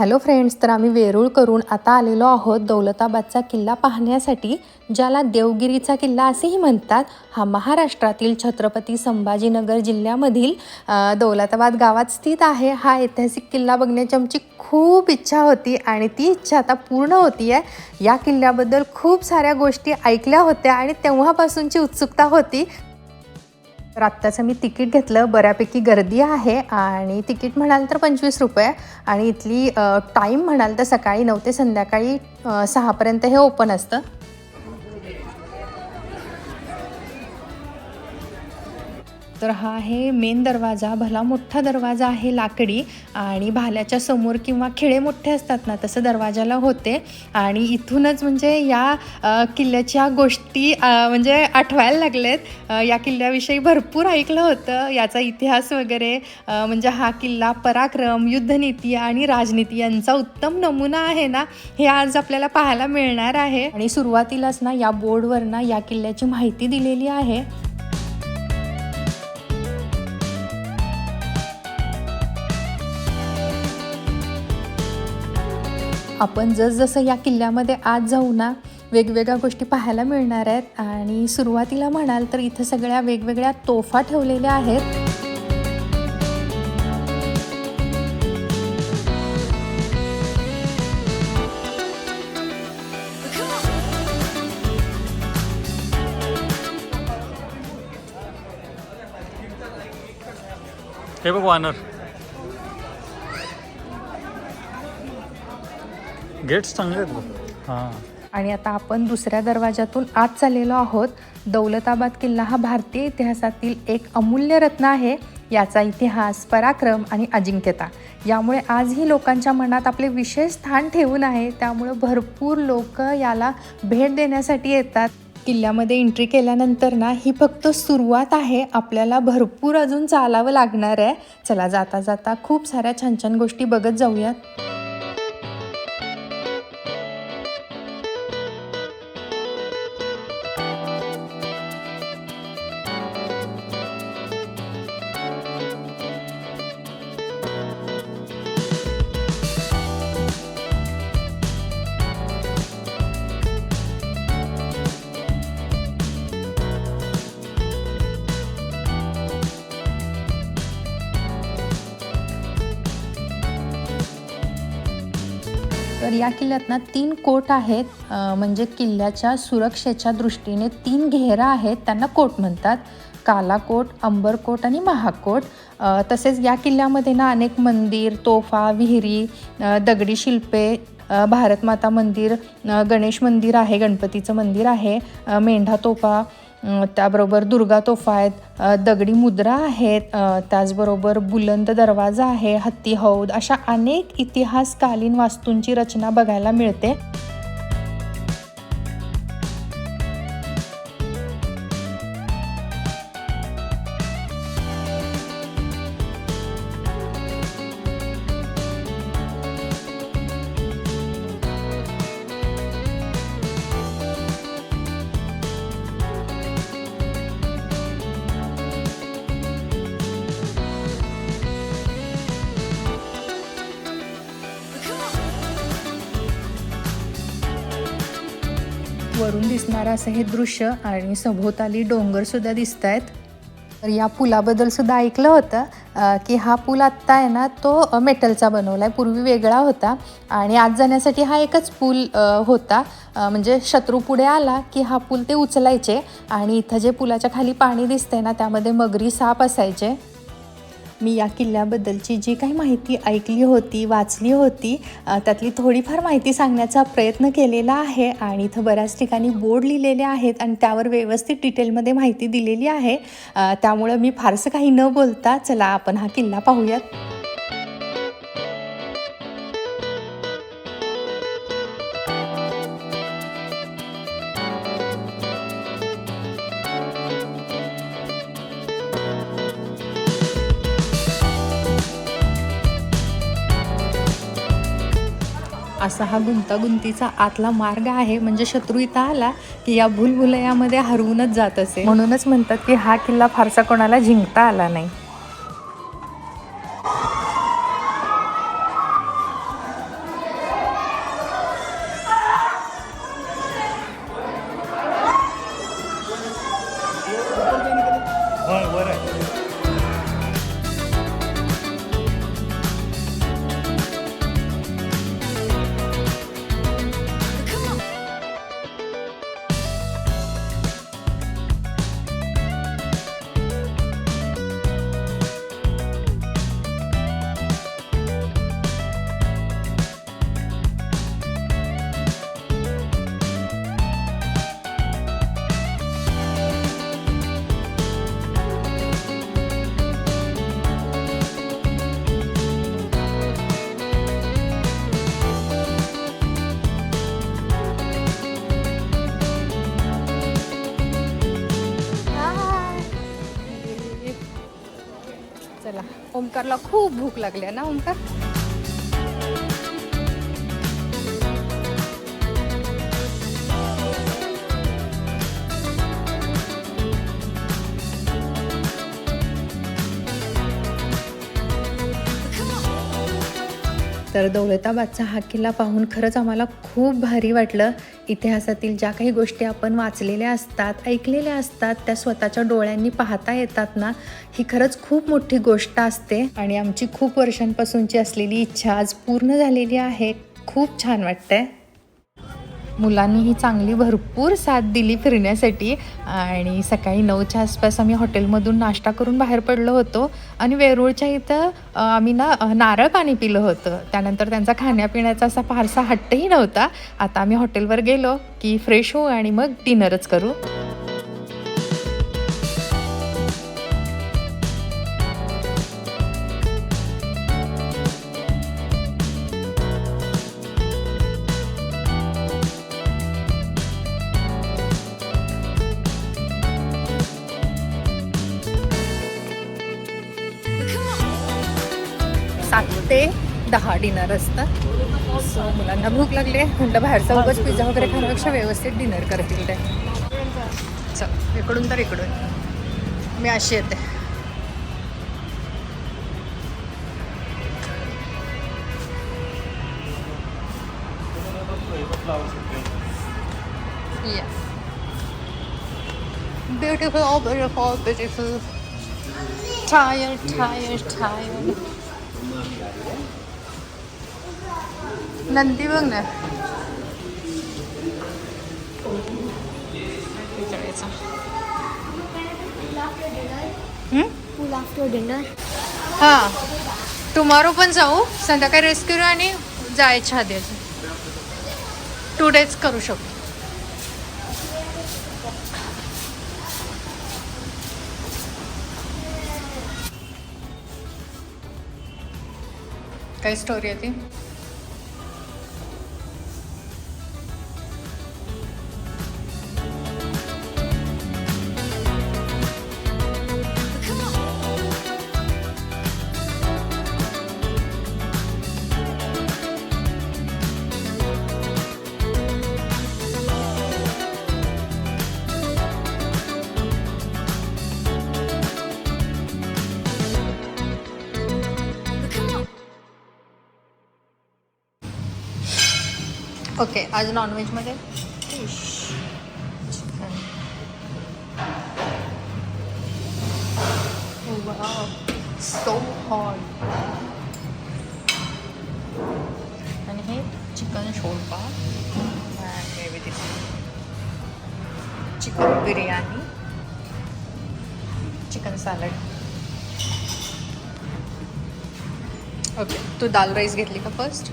Hello friends तर आम्ही वेरूळ करून आता आलेलो आहोत दौलताबादचा किल्ला पाहण्यासाठी ज्याला देवगिरीचा किल्ला असेही म्हणतात. हा महाराष्ट्रातील छत्रपती संभाजीनगर जिल्ह्यामधील दौलताबाद गावात स्थित आहे. हा ऐतिहासिक किल्ला बघण्याची आमची खूप इच्छा होती आणि ती इच्छा आता पूर्ण होती आहे या किल्ल्याबद्दल खूप साऱ्या गोष्टी ऐकल्या होत्या आणि तेव्हापासूनची उत्सुकता होती. तर आत्ताचं मी तिकीट घेतलं बऱ्यापैकी गर्दी आहे आणि तिकीट म्हणाल तर पंचवीस रुपये. आणि इथली टाईम म्हणाल तर सकाळी नऊ ते संध्याकाळी सहापर्यंत हे ओपन असतं. तर हा आहे मेन दरवाजा. भला मोठा दरवाजा आहे लाकडी आणि भाल्याच्या समोर किंवा खिळे मोठे असतात ना तसं दरवाजाला होते. आणि इथूनच म्हणजे या किल्ल्याच्या गोष्टी म्हणजे आठवायला लागलेत. या किल्ल्याविषयी भरपूर ऐकलं होतं. याचा इतिहास वगैरे म्हणजे हा किल्ला पराक्रम युद्धनीती आणि राजनीती यांचा उत्तम नमुना आहे ना हे आज आपल्याला पाहायला मिळणार आहे. आणि सुरुवातीलाच ना या बोर्डवर ना या किल्ल्याची माहिती दिलेली आहे. आपण जसजसं या किल्ल्यामध्ये आज जाऊ ना वेगवेगळ्या गोष्टी पाहायला मिळणार आहेत. आणि सुरुवातीला म्हणाल तर इथं सगळ्या वेगवेगळ्या तोफा ठेवलेल्या आहेत. हे बघ वानर. गेट्स चांगले आहेत हां. आणि आता आपण दुसऱ्या दरवाजातून आत चाललेलो आहोत. दौलताबाद किल्ला हा भारतीय इतिहासातील एक अमूल्य रत्न आहे. याचा इतिहास पराक्रम आणि अजिंक्यता यामुळे आजही लोकांच्या मनात आपले विशेष स्थान ठेवून आहे. त्यामुळे भरपूर लोक याला भेट देण्यासाठी येतात. किल्ल्यामध्ये एंट्री केल्यानंतर ना ही फक्त सुरुवात आहे. आपल्याला भरपूर अजून चालावं लागणार आहे. चला जाता जाता खूप साऱ्या छान छान गोष्टी बघत जाऊयात. तर या किल्ल्यात ना तीन कोट आहेत म्हणजे किल्ल्याच्या सुरक्षेच्या दृष्टीने तीन घेरा आहेत त्यांना कोट म्हणतात. काला कोट अंबर कोट आणि महाकोट तसेच या किल्ल्यामध्ये ना अनेक मंदिर तोफा विहिरी दगडी शिल्पे भारतमाता मंदिर गणेश मंदिर आहे गणपतीचं मंदिर आहे मेंढा तोफा त्याबरोबर दुर्गा तोफा आहेत दगडी मुद्रा आहेत त्याचबरोबर बुलंद दरवाजा आहे हत्ती हौद अशा अनेक इतिहासकालीन वास्तूंची रचना बघायला मिळते. वरून दिसणारं असं हे दृश्य आणि सभोवताली डोंगर सुद्धा दिसत आहेत तर या पुलाबद्दल सुद्धा ऐकलं होतं की हा पूल आत्ता आहे ना तो मेटलचा बनवला आहे पूर्वी वेगळा होता आणि आत जाण्यासाठी हा एकच पूल होता. म्हणजे शत्रू पुढे आला की हा पूल ते उचलायचे आणि इथं जे पुलाच्या खाली पाणी दिसतंय ना त्यामध्ये मगरी साप असायचे. मी या किल्ल्याबद्दलची जी काही माहिती ऐकली होती वाचली होती त्यातली थोडीफार माहिती सांगण्याचा प्रयत्न केलेला आहे आणि इथं बऱ्याच ठिकाणी बोर्ड लिहिलेले आहेत आणि त्यावर व्यवस्थित डिटेलमध्ये माहिती दिलेली आहे. त्यामुळं मी फारसं काही न बोलता चला आपण हा किल्ला पाहूयात. असा हा गुंतागुंतीचा आतला मार्ग आहे. म्हणजे शत्रू इथं आला की या भूलभुलयामध्ये हरवूनच जात असे. म्हणूनच म्हणतात की हा किल्ला फारसा कोणाला जिंकता आला नाही. ओमकारला खूप भूक लागली आहे ना ओमकार? तर दौलताबादचा हा किल्ला पाहून खरंच आम्हाला खूप भारी वाटलं. इतिहासातील ज्या काही गोष्टी आपण वाचलेल्या असतात ऐकलेल्या असतात त्या स्वतःच्या डोळ्यांनी पाहता येतात ना ही खरंच खूप मोठी गोष्ट असते. आणि आमची खूप वर्षांपासूनची असलेली इच्छा आज पूर्ण झालेली आहे. खूप छान वाटतंय. मुलांनीही चांगली भरपूर साथ दिली फिरण्यासाठी. आणि सकाळी नऊच्या आसपास आम्ही हॉटेलमधून नाश्ता करून बाहेर पडलो होतो. आणि वेरूळच्या इथं आम्ही ना नारळ पाणी पिलं होतं. त्यानंतर त्यांचा खाण्यापिण्याचा असा फारसा हट्टही नव्हता. आता आम्ही हॉटेलवर गेलो की फ्रेश होऊ आणि मग डिनरच करू. दहा डिनर असतं सो मुलांना भूक लागली म्हणलं बाहेरचा उगाच पिझ्झा वगैरे खाण्यापेक्षा व्यवस्थित डिनर करतील ते चल इकडून तर इकडून. मी अशी येते. Beautiful beautiful tyre tyre tyre Nandi बघ ना. हा. टुमारो पण जाऊ. संध्याकाळी रेस्ट करू आणि जायच्या आधी टू डेज करू शकतो काय स्टोरी आहे ती? ओके आज नॉनव्हेजमध्ये फिश चिकन सो हॉट आणि हे chicken शोरपा chicken biryani chicken salad okay तू दाल राईस घेतली का फर्स्ट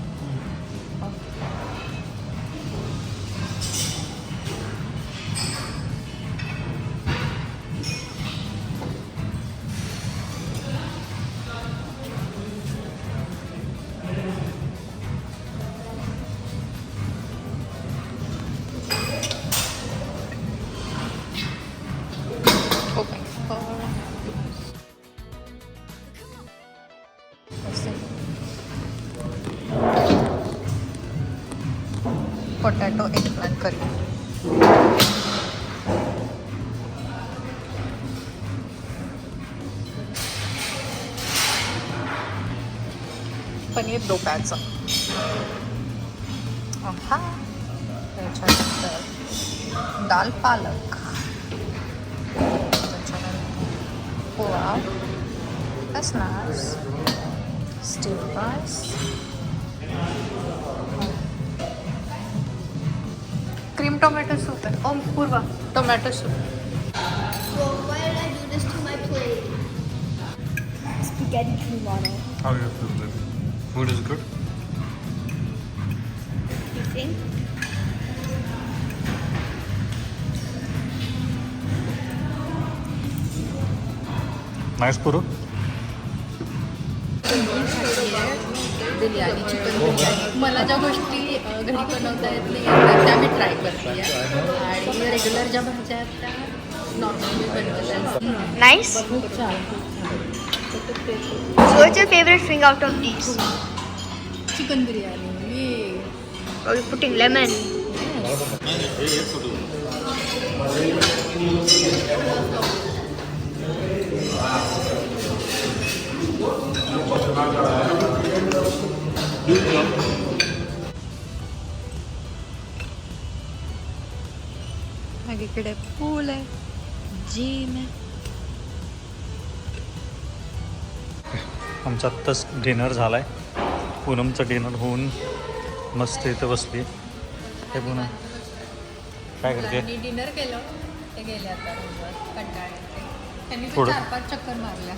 पनीर दो पैक सा दाल पालक। क्रीम टोमेटो सूप है Om Purva tomato soup Spaghetti carbonara. How do you? Food is good? You think? Nice, Puru? Biryani chicken biryani मला ज्या गोष्टी घरी बनवता येत नाही त्या मी ट्राय करते आणि रेग्युलर ज्या भाज्या आहेत त्या नॉर्मली बनवतात? खूप छान So What's your favorite thing out of these? Chicken biryani. Oh, Are you putting lemon? Yes. ಹಾಗೆ ಈ ಕಡೆ ಪೂಲ್ ಜೀನ್ आमचा आत्ताच डिनर झाला आहे पूनमचं डिनर होऊन मस्त इथं बसली. हे पुन्हा काय करते? डिनर केलं. ते गेले आता रूमवर कंटाळले त्यांनी पण थोडं- चार पाच चक्कर मारल्या.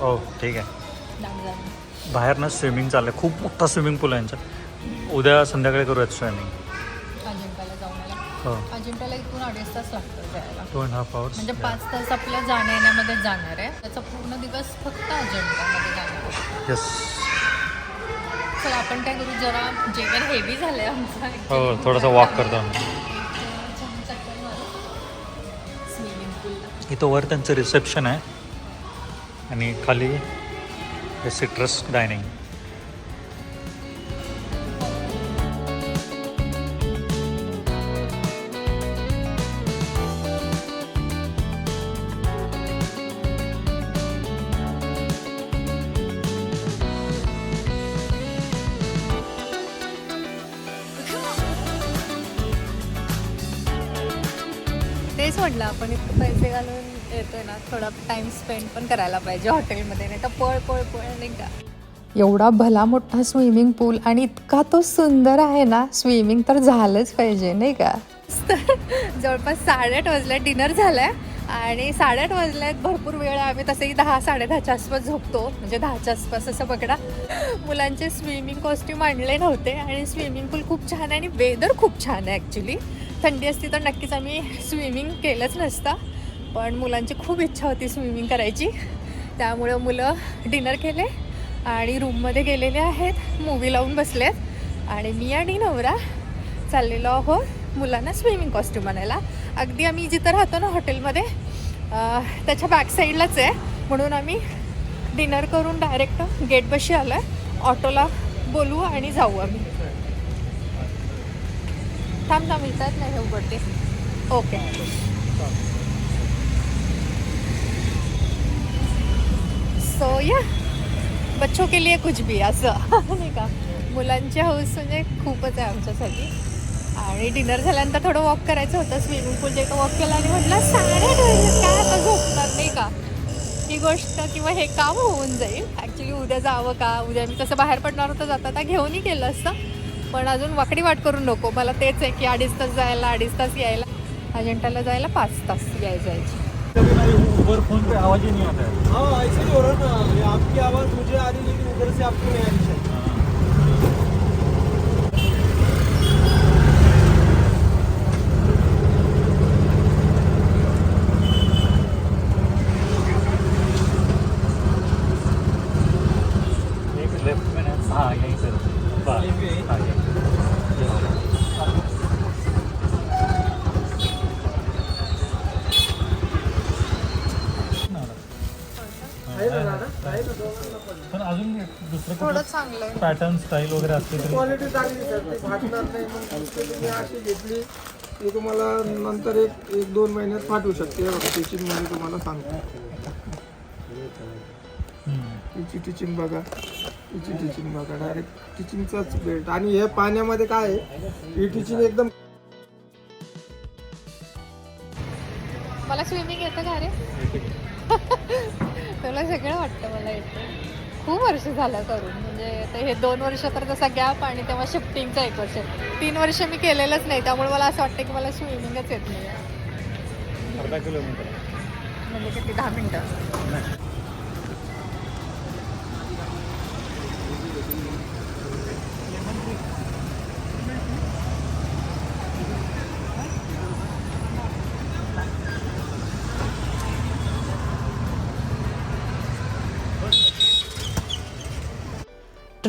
हो ठीक आहे. डांगराने बाहेर ना स्विमिंग चाललं आहे खूप मोठा स्विमिंग पूल आहे यांचा. उद्या संध्याकाळी करूयात स्विमिंग अजिंठाला इथून अडीच तास लागतो जायला. टू अँड हाफ आवर्स म्हणजे पाच तास आपल्या जाण्या येण्यामध्ये जाणार आहे. त्याचा पूर्ण दिवस फक्त अजिंठामध्ये जाणार आहे. येस चल आपण काय करू? जरा जेवण हेवी झालंय आमचं. हो थोडासा वॉक करतो इथं वर त्यांचं रिसेप्शन आहे. आणि खाली सिट्रस डायनिंग आपण इतकं पैसे घालून येतोय ना थोडा टाइम स्पेंड पण करायला पाहिजे हॉटेलमध्ये नाही तर पळ पळ पळ नाही का एवढा भला मोठा स्विमिंग पूल आणि इतका तो सुंदर आहे ना स्विमिंग तर झालंच पाहिजे नाही का? जवळपास साडेआठ वाजल्या डिनर झालाय. आणि साडेआठ वाजल्यात भरपूर वेळ आहे. आम्ही तसेही दहा साडेदहाच्या आसपास झोपतो. म्हणजे दहाच्या आसपास असं पकडा मुलांचे स्विमिंग कॉस्ट्यूम आणले नव्हते आणि स्विमिंग पूल खूप छान आहे आणि वेदर खूप छान आहे ॲक्च्युली थंडी असती तर नक्कीच आम्ही स्विमिंग केलंच नसतं. पण मुलांची खूप इच्छा होती स्विमिंग करायची. त्यामुळं मुलं डिनर केले आणि रूममध्ये गेलेले आहेत. मूवी लावून बसलेत. आणि मी आणि नवरा चाललेलो आहोत मुलांना स्विमिंग कॉस्ट्यूम आणायला. अगदी आम्ही जिथं राहतो ना हॉटेलमध्ये त्याच्या बॅक साईडलाच आहे. म्हणून आम्ही डिनर करून डायरेक्ट गेटपाशी आलो आहे ऑटोला बोलू आणि जाऊ आम्ही. थांब थांब येतात नाही हे उघडते. ओके. सो या बच्चों के लिए कुछ भी असं. नाही का? मुलांची हौस म्हणजे खूपच आहे आमच्यासाठी. आणि डिनर झाल्यानंतर थोडं वॉक करायचं होतं स्विमिंग पूलच्या इथं वॉक केलं आणि म्हटलं साडे काय आता झोपणार नाही का? ही गोष्ट किंवा हे काम होऊन जाईल. ॲक्च्युली उद्या जावं का? उद्या मी तसं बाहेर पडणार होतं जाता आता घेऊनही केलं असतं. पण अजून वाकडी वाट करून नको. मला तेच आहे की अडीच तास जायला अडीच तास यायला. अजंठाला जायला पाच तास याय जायची ऊबर फोन पे आवाज ही नहीं आता है हाँ ऐसे ही हो रहा है ना ये आपकी आवाज़ मुझे आ रही लेकिन उधर से आपको नहीं आ रही शायद एक लेफ्ट में है हाँ यहीं से बस, यहीं पे है? हाँ, यहीं। आहे ना दादा आहे ना दोघांना पण पण अजून दुसरं थोडं चांगलं आहे पॅटर्न स्टाईल वगैरे असते तरी. क्वालिटी चांगली सर. ते फाटणार नाही मग तुम्ही अशी घेतली. की तुम्हाला नंतर एक एक दोन महिन्यात फाटू शकते. टीचिंगमध्ये तुम्हाला सांगतो. तिची टीचिंग बघा. तिची टीचिंग बघा. डायरेक्ट टीचिंगचाच बेल्ट आणि हे पाण्यामध्ये काय आहे? ही टीचिंग एकदम मला स्विमिंग येतं का रे? तुला सगळं वाटतं मला येतं. खूप वर्ष झालं करून. म्हणजे आता हे दोन वर्ष तर तसा गॅप आणि तेव्हा शिफ्टिंगचा एक वर्ष. तीन वर्ष मी केलेलंच नाही. त्यामुळे मला असं वाटतं की मला स्विमिंगच येत नाही अर्धा किलोमीटर. म्हणजे किती? दहा मिनटं.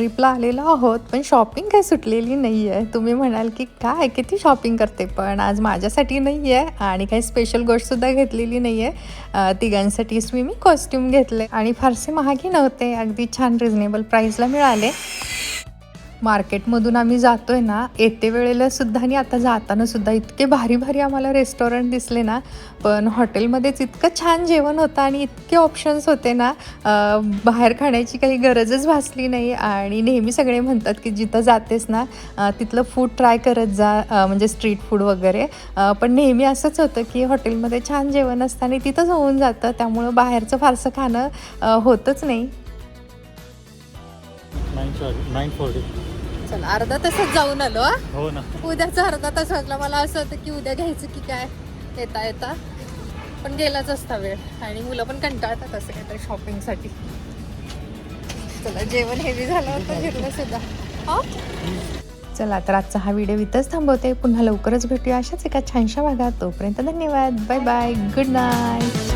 ट्रिपला आलेलो आहोत पण शॉपिंग काही सुटलेली नाही आहे तुम्ही म्हणाल की काय किती शॉपिंग करते? पण आज माझ्यासाठी नाही आहे आणि काही स्पेशल गोष्टसुद्धा घेतलेली नाही आहे तिघांसाठी स्विमिंग कॉस्ट्यूम घेतले आणि फारसे महागी नव्हते. अगदी छान रिझनेबल प्राईसला मिळाले. मार्केटमधून आम्ही जातोय ना येते वेळेला सुद्धा आणि आता जाताना सुद्धा इतके भारी भारी आम्हाला रेस्टॉरंट दिसले ना. पण हॉटेलमध्येच इतकं छान जेवण होतं आणि इतके ऑप्शन्स होते ना बाहेर खाण्याची काही गरजच भासली नाही. आणि नेहमी सगळे म्हणतात की जिथं जातेस ना तिथलं फूड ट्राय करत जा म्हणजे स्ट्रीट फूड वगैरे. पण नेहमी असंच होतं की हॉटेलमध्ये छान जेवण असतं आणि तिथंच होऊन जातं. त्यामुळं बाहेरचं फारसं खाणं होतंच होतच नाही. नाईन चार्ज नाईन फोर्टी चला अर्धा तासात जाऊन आलो हा? हो ना. उद्याचा अर्धा तास वाजला. मला असं होतं की उद्या घ्यायचं की काय? येता येता. पण गेलाच असता वेळ. आणि मुलं पण कंटाळतात असं काहीतरी शॉपिंगसाठी चला जेवण हेवी झालं होतं घेतलं सुद्धा. हा? चला तर आजचा हा व्हिडिओ इथंच थांबवते. पुन्हा लवकरच भेटूया अशाच एका छानशा भागात. तोपर्यंत धन्यवाद. Bye bye good night